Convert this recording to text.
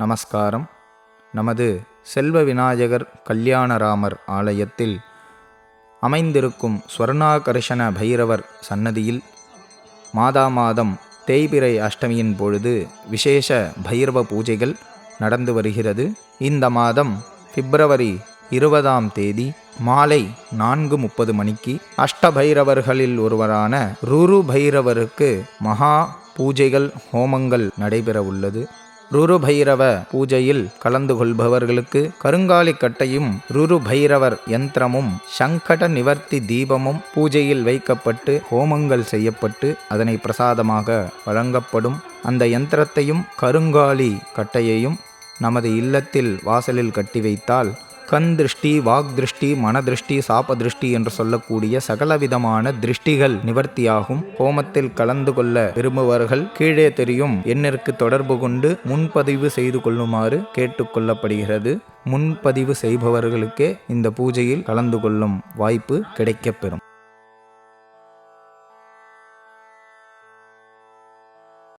நமஸ்காரம். நமது செல்வ விநாயகர் கல்யாணராமர் ஆலயத்தில் அமைந்திருக்கும் ஸ்வர்ணாகர்ஷண பைரவர் சன்னதியில் மாதா மாதம் தேய்பிறை அஷ்டமியின் பொழுது விசேஷ பைரவ பூஜைகள் நடந்து வருகிறது. இந்த மாதம் பிப்ரவரி இருபதாம் தேதி மாலை நான்கு முப்பது மணிக்கு அஷ்டபைரவர்களில் ஒருவரான ருரு பைரவருக்கு மகா பூஜைகள் ஹோமங்கள் நடைபெற உள்ளது ருருபைரவ பூஜையில் கலந்து கொள்பவர்களுக்கு கருங்காலி கட்டையும் யந்திரமும் சங்கட நிவர்த்தி தீபமும் பூஜையில் வைக்கப்பட்டு ஹோமங்கள் செய்யப்பட்டு அதனை பிரசாதமாக வழங்கப்படும். அந்த யந்திரத்தையும் கருங்காலி கட்டையையும் நமது இல்லத்தில் வாசலில் கட்டி வைத்தால் கண் திருஷ்டி வாக் திருஷ்டி சாபதிருஷ்டி சாப திருஷ்டி என்று சொல்லக்கூடிய சகலவிதமான திருஷ்டிகள் நிவர்த்தியாகும். ஹோமத்தில் கலந்து கொள்ள விரும்புபவர்கள் கீழே தெரியும் எண்ணிற்கு தொடர்பு கொண்டு முன்பதிவு செய்து கொள்ளுமாறு கேட்டுக்கொள்ளப்படுகிறது. முன்பதிவு செய்பவர்களுக்கே இந்த பூஜையில் கலந்து கொள்ளும் வாய்ப்பு கிடைக்கப்பெறும்.